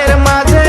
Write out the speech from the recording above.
গাছের মাঝে